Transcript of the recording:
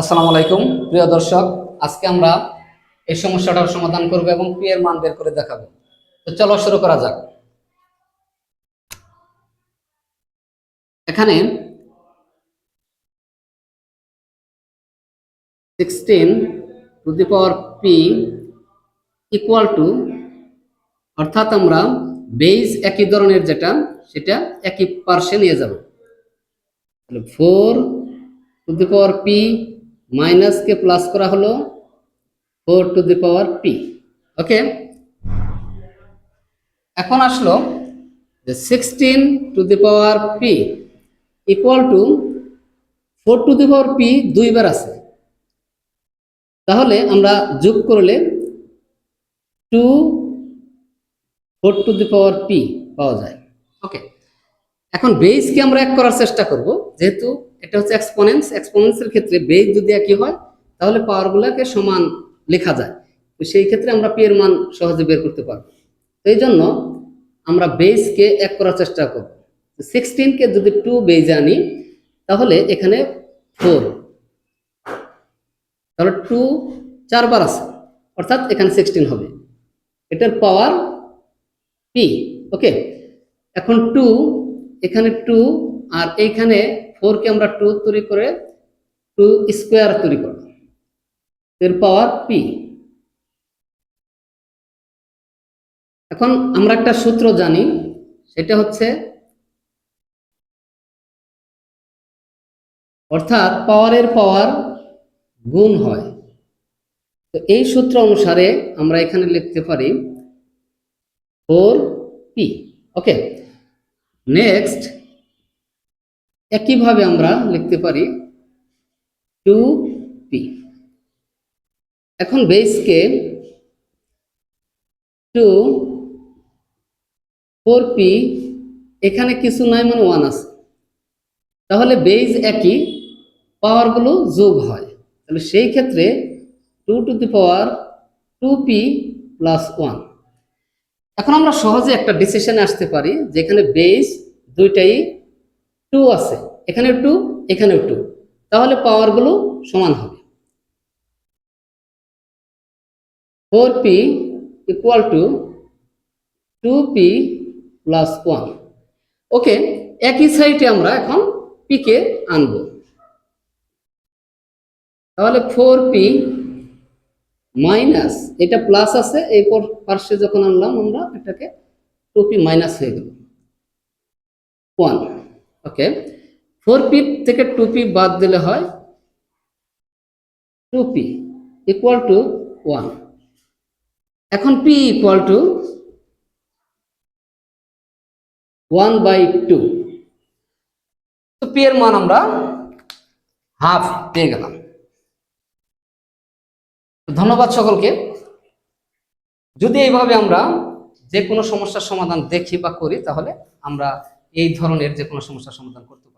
আসসালামু আলাইকুম। প্রিয় দর্শক, আজকে আমরা এই সমস্যাটার সমাধান করব এবং পি এর মান বের করে দেখাবো। তো চলো শুরু করা যাক। এখানে sixteen to the power P equal to অর্থাৎ আমরা বেজ একই ধরনের যেটা, সেটা একই পার্শ্বে নিয়ে যাব। তাহলে four to the power P মাইনাসকে plus করা হলো four to the power P okay এখন আসলো যে sixteen to the power P equal to four to the power P দুইবার আছে। তাহলে আমরা যোগ করলে two four to the power P পাওয়া যায় ওকে এখন বেসকে আমরা এক করার চেষ্টা করব, যেহেতু এটা হচ্ছে এক্সপোনেন্স এক্সপোনেন্সের ক্ষেত্রে বেস যদি একই হয়, তাহলে পাওয়ারগুলোকে সমান লেখা যায়। তো সেই ক্ষেত্রে আমরা পি এর মান সহজে বের করতে পারব। এই জন্য আমরা বেসকে এক করার চেষ্টা করব। সিক্সটিনকে যদি টু বেজ আনি, তাহলে এখানে ফোর তাহলে টু চারবার আছে, অর্থাৎ এখানে সিক্সটিন হবে। এটার পাওয়ার পি ওকে এখন টু এখানে টু আর এইখানে ফোরকে আমরা টু তৈরি করে টু স্কোয়ার তৈরি করব। এর পাওয়ার পি এখন আমরা একটা সূত্র জানি, সেটা হচ্ছে অর্থাৎ পাওয়ারের পাওয়ার গুণ হয়। তো এই সূত্র অনুসারে আমরা এখানে লিখতে পারি ফোর পি ওকে নেক্সট একইভাবে আমরা লিখতে পারি টু পি এখন বেসকে টু ফোর পি এখানে কিছু নাই মানে ওয়ান আছে। তাহলে বেজ একই পাওয়ারগুলো যোগ হয়। তাহলে সেই ক্ষেত্রে two to the power two P plus one এখন আমরা সহজে একটা ডিসিশনে আসতে পারি, যেখানে বেস দুইটাই টু আছে। এখানে টু এখানেও টু তাহলে পাওয়ারগুলো সমান হবে। Four P equal to two P plus one okay একই সাইডে আমরা এখন পিকে আনব। তাহলে ফোর পি মাইনাস এটা প্লাস আছে এই পার্শ্বে যখন আনলাম আমরা, এটাকে টু পি মাইনাস হয়ে গেল। ওয়ান ওকে ফোর পি থেকে টু পি বাদ দিলে হয় two P equal to one এখন P equal to one by two তো পি এর মান আমরা হাফ পেয়ে গেলাম। ধন্যবাদ সকলকে। যদি এইভাবে আমরা যে কোনো সমস্যার সমাধান দেখি বা করি, তাহলে আমরা এই ধরনের যে কোনো সমস্যার সমাধান করতে